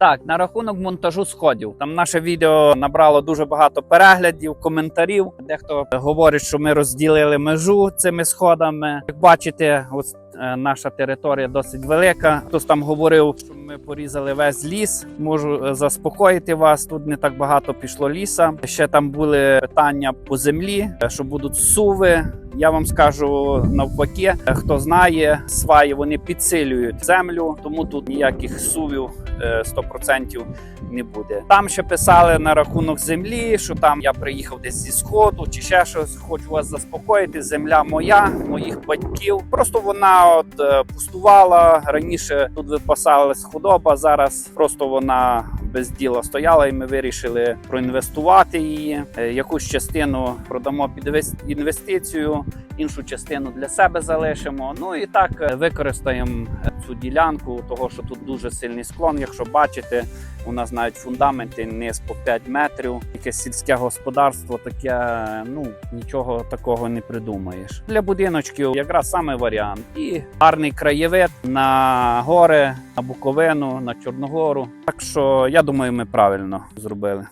Так, на рахунок монтажу сходів. Там наше відео набрало дуже багато переглядів, коментарів. Дехто говорить, що ми розділили межу цими сходами. Як бачите, ось е, наша територія досить велика. Хтось там говорив, що ми порізали весь ліс. Можу е, заспокоїти вас. Тут не так багато пішло ліса. Ще там були питання по землі, е, що будуть суви. Я вам скажу навпаки, хто знає, сваї вони підсилюють землю, тому тут ніяких сувів е, 100% не буде. Там ще писали на рахунок землі, що там я приїхав десь зі сходу чи ще щось. Хочу вас заспокоїти. Земля моя, моїх батьків. Просто вона от е, пустувала раніше. Тут випасалась худоба. Зараз просто вона без діла стояла, і ми вирішили проінвестувати її. Е, Якусь частину продамо під інвестицію, іншу частину для себе залишимо. Ну і так е, використаємо цю ділянку, того що тут дуже сильний склон. Якщо бачите, у нас навіть фундаменти низ по 5 метрів. Якесь сільське господарство, таке ну нічого такого не придумаєш. Для будиночків якраз саме варіант. І гарний краєвид на гори, на Буковину, на Чорногору. Так що я думаю, ми правильно зробили.